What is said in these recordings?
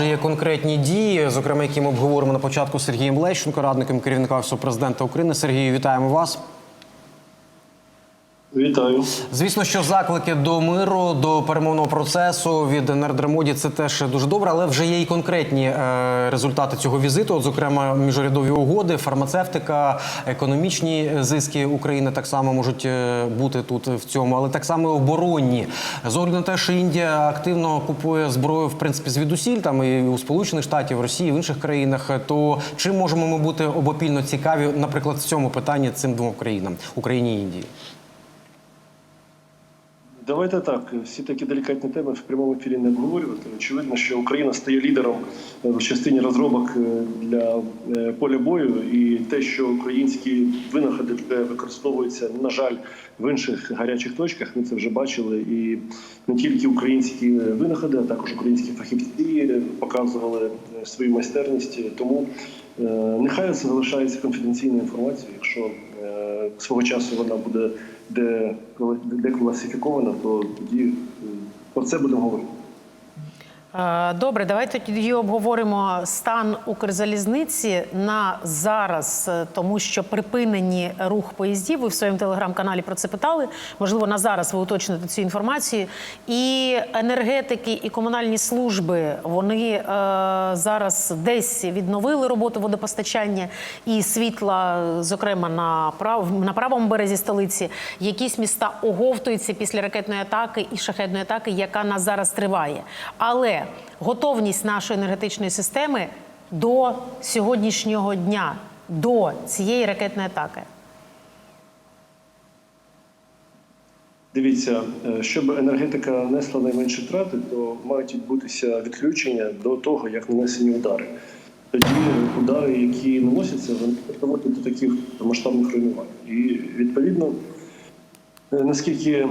вже є конкретні дії, зокрема, які ми обговоримо на початку з Сергієм Лещенко, радником керівника Офісу президента України. Сергію, вітаємо вас. Вітаю. Звісно, що заклики до миру, до перемовного процесу від Нардремоді це теж дуже добре, але вже є і конкретні е, результати цього візиту. От, зокрема, міжурядові угоди, фармацевтика, економічні зиски України так само можуть е, бути тут в цьому, але так само оборонні. З огляду на те, що Індія активно купує зброю, в принципі, звідусіль, там і у Сполучених Штатів, в Росії, в інших країнах, то чим можемо ми бути обопільно цікаві, наприклад, в цьому питанні цим двом країнам Україні і Індії? Давайте так. Всі такі делікатні теми в прямому ефірі не обговорювати. Очевидно, що Україна стає лідером в частині розробок е, для е, поля бою, і те, що українські винаходи використовуються, на жаль, в інших гарячих точках. Ми це вже бачили. І не тільки українські винаходи, а також українські фахівці показували е, свою майстерність. Тому е, нехай це залишається конфіденційною інформацією. Якщо е, свого часу вона буде де декласифікована, то тоді е, про це будемо говорити. Е, Добре, давайте тоді обговоримо стан Укрзалізниці на зараз, е, тому що припинені рух поїздів. Ви в своєму телеграм-каналі про це питали. Можливо, на зараз ви уточните цю інформацію. І енергетики, і комунальні служби вони е, зараз десь відновили роботу водопостачання і світла, зокрема на прав на правому березі столиці. Якісь міста оговтуються після ракетної атаки і шахетної атаки, яка на зараз триває. Але готовність нашої енергетичної системи до сьогоднішнього дня, до цієї ракетної атаки. Дивіться, е, щоб енергетика несла найменші втрати, то мають відбутися відключення до того, як нанесені удари. Тоді удари, які наносяться, вони приводять до таких масштабних руйнувань. І відповідно, наскільки е,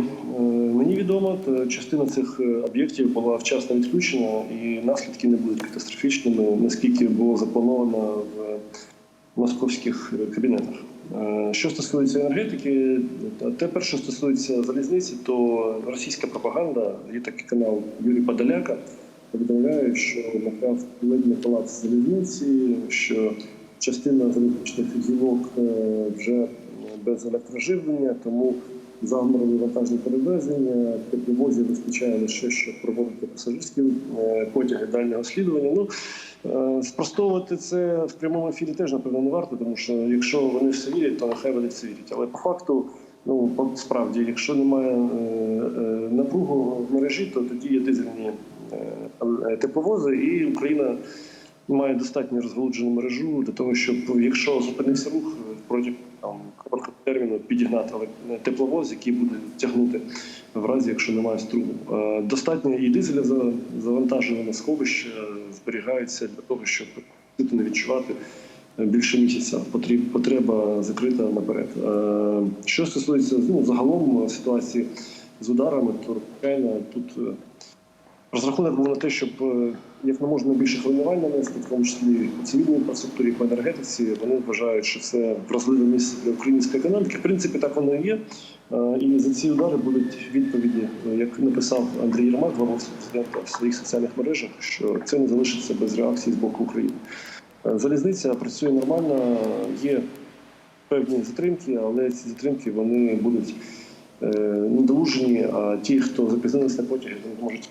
мені відомо, частина цих е, об'єктів була вчасно відключена, і наслідки не будуть катастрофічними, наскільки було заплановано в московських кабінетах. Е, Що стосується енергетики, та те перше, що стосується залізниці, то російська пропаганда, є такий канал Юрій Подоляка, повідомляє, що мовляв ледь палац залізниці, що частина залізничних гілок е, вже без електроживлення, тому заморені вантажні перевезення, тепловозів вистачає лише щоб проводити пасажирські е, потяги дальнього слідування. Ну Е, Спростовувати це в прямому ефірі теж напевно не варто, тому що якщо вони все вірять, то нехай вони все вірять. Але по факту, ну справді, якщо немає е, напругу в мережі, то тоді є дизельні тепловози, і Україна має достатньо розгалуджену мережу для того, щоб якщо зупинився рух протягом там терміну підігнати тепловоз, який буде тягнути в разі, якщо немає струму. Е, Достатньо і дизеля за- завантажене сховище зберігається для того, щоб не відчувати більше місяця. Потреба закрита наперед. Е, Що стосується ну, загалом ситуації з ударами, то звичайно тут. Розрахунок був на те, щоб е, як не можна більше руйнувань нанести, в тому числі по цивільній інфраструктурі, по енергетиці. Вони вважають, що це вразливе місце для української економіки. В принципі, так воно і є. Е, І за ці удари будуть відповіді, е, як написав Андрій Єрмак, глава президента в своїх соціальних мережах, що це не залишиться без реакції з боку України. Залізниця працює нормально, є певні затримки, але ці затримки вони будуть е, недолужені, а ті, хто запізнилися на потяги, вони можуть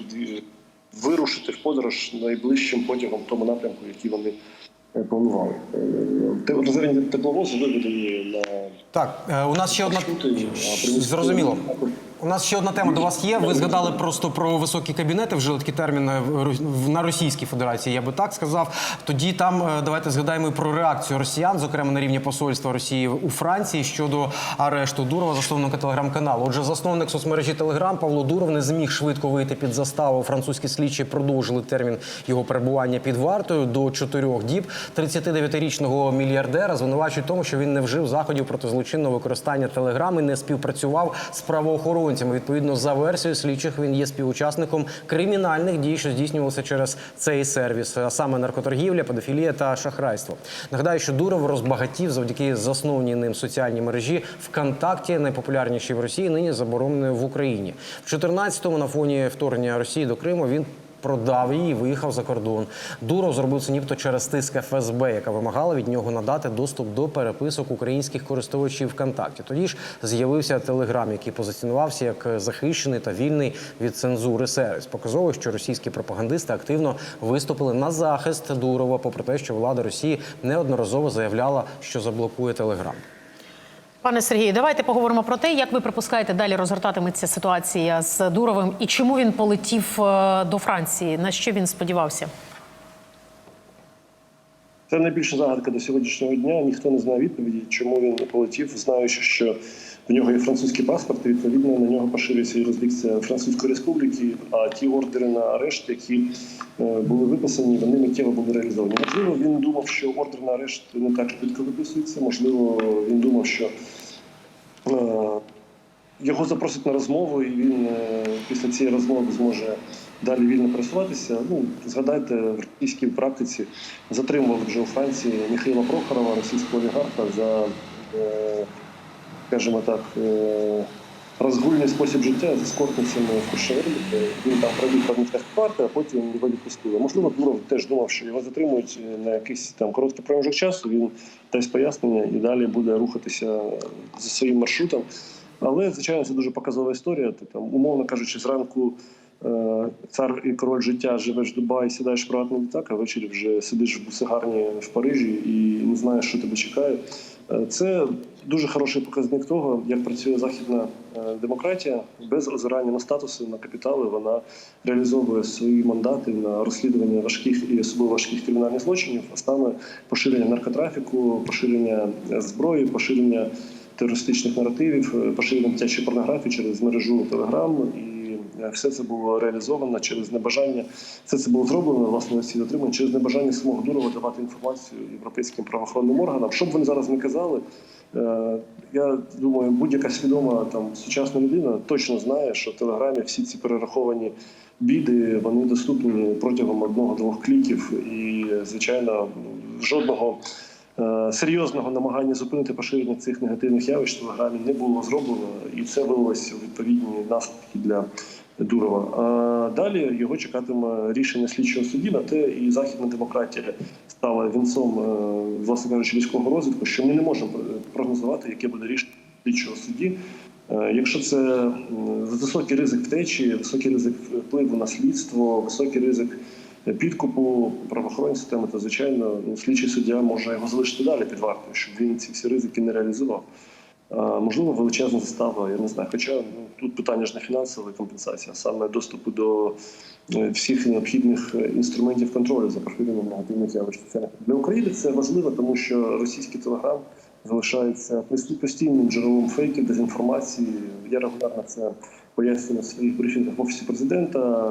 вирушити в подорож найближчим потягом в тому напрямку, який вони е, планували. Резервні тепловози виведені на Так, е, у нас ще одна зрозуміло. У нас ще одна тема до вас є. Ви згадали просто про високі кабінети, вжили такий термін е, в Рос- на Російській Федерації, я би так сказав. Тоді там е, давайте згадаємо про реакцію росіян, зокрема на рівні посольства Росії у Франції щодо арешту Дурова, засновника телеграм-каналу. Отже, засновник соцмережі Телеграм Павло Дуров не зміг швидко вийти під заставу. Французькі слідчі продовжили термін його перебування під вартою до чотирьох діб. 39-річного мільярдера звинувачують тому, що він не вжив заходів проти злочинного використання телеграм і не співпрацював з правоохоронцями. Відповідно, за версією слідчих він є співучасником кримінальних дій, що здійснювалися через цей сервіс, а саме наркоторгівля, педофілія та шахрайство. Нагадаю, що Дуров розбагатів завдяки заснованій ним соціальній мережі ВКонтакті, найпопулярнішій в Росії, нині забороненої в Україні. В 14-му на фоні вторгнення Росії до Криму він продав її виїхав за кордон. Дуров зробив це нібито через тиск ФСБ, яка вимагала від нього надати доступ до переписок українських користувачів ВКонтакті. Тоді ж з'явився Телеграм, який позиціонувався як захищений та вільний від цензури сервіс. Показово, що російські пропагандисти активно виступили на захист Дурова, попри те, що влада Росії неодноразово заявляла, що заблокує Телеграм. Пане Сергію, давайте поговоримо про те, як ви припускаєте далі розгортатиметься ситуація з Дуровим і чому він полетів е, до Франції. На що він сподівався? Це найбільша загадка до сьогоднішнього дня. Ніхто не знає відповіді, чому він полетів, знаючи, що в нього є французький паспорт, і відповідно на нього поширюється юрисдикція Французької республіки. А ті ордери на арешт, які е, були виписані, вони миттєво були реалізовані. Можливо, він думав, що ордер на арешт не так швидко виписується. Можливо, він думав, що е, його запросять на розмову, і він е, після цієї розмови зможе далі вільно пересуватися. Ну, згадайте, в російській практиці затримували вже у Франції Михайла Прохорова, російського олігарха, за, скажімо так, е, розгульний спосіб життя з ескортницями в Куршевелі. Він там провів певний тест парти, а потім його відпустили. Можливо, Дуров теж думав, що його затримують на якийсь там короткий проміжок часу. Він дасть пояснення і далі буде рухатися за своїм маршрутом. Але, звичайно, це дуже показова історія. Ти там, умовно кажучи, зранку е, цар і король життя живеш в Дубаї, сідаєш в приватний літак, а ввечері вже сидиш в бусигарні в Парижі і не знаєш, що тебе чекає. Е, Це дуже хороший показник того, як працює західна е, демократія без озирання на статуси, на капітали. Вона реалізовує свої мандати на розслідування важких і особливо важких кримінальних злочинів, а саме поширення наркотрафіку, поширення е, зброї, поширення терористичних наративів, поширення дитячої порнографії через мережу Телеграм. Е, все це було реалізовано через небажання. Все це було зроблено власне всі затримані через небажання самого Дурова давати інформацію європейським правоохоронним органам. Що б вони зараз не казали, е, я думаю, будь-яка свідома там сучасна людина точно знає, що в Телеграмі всі ці перераховані біди вони доступні протягом одного-двох кліків, і звичайно жодного. Е, Серйозного намагання зупинити поширення цих негативних явищ в телеграмі не було зроблено, і це вилилося у відповідні наслідки для Дурова. А далі його чекатиме рішення слідчого судді. На те і західна демократія стала вінцом, е, власне кажучи, військового розвитку, що ми не можемо прогнозувати, яке буде рішення слідчого судді. Е, Якщо це високий ризик втечі, високий ризик впливу на слідство, високий ризик підкупу правоохоронної системи, то звичайно ну, слідчий суддя може його залишити далі під вартою, щоб він ці всі ризики не реалізував. А, можливо, величезна застава, я не знаю. Хоча ну, тут питання ж не фінансова компенсація, а саме доступу до е, всіх необхідних е, інструментів контролю за поширенням негативних явищ. Для України це важливо, тому що російський телеграм залишається постійним джерелом фейків, дезінформації. Я регулярно це пояснюю на своїх брифінгах в офісі президента.